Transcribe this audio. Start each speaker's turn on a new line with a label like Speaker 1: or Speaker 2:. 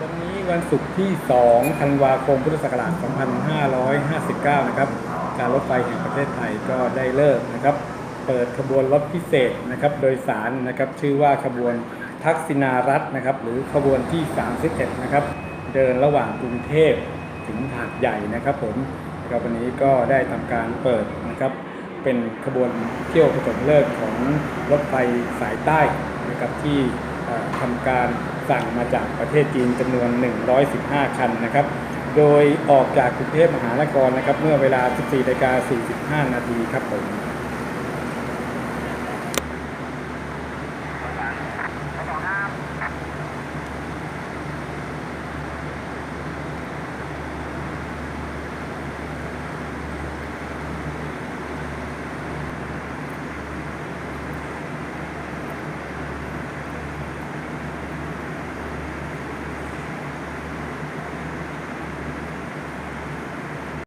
Speaker 1: วันนี้วันศุกร์ที่ 2 ธันวาคม พุทธศักราช 2559 นะครับ การรถไฟแห่งประเทศไทยก็ได้เลิกนะครับ เปิดขบวนรถพิเศษนะครับโดยสารนะครับชื่อว่าขบวนทักษิณารัฐนะครับหรือขบวนที่ 31 นะครับ เดินระหว่างกรุงเทพถึงหาดใหญ่นะครับผมครับวันนี้ก็ได้ทำการเปิดนะครับเป็นขบวนเที่ยวผสมเลิกของรถไฟสายใต้นะครับที่เอ่อทำการ สั่งมาจากประเทศจีนจำนวน 115 คันนะครับ โดยออกจากกรุงเทพมหานครนะครับ เมื่อเวลา 14นาฬิกา45 นาทีครับผม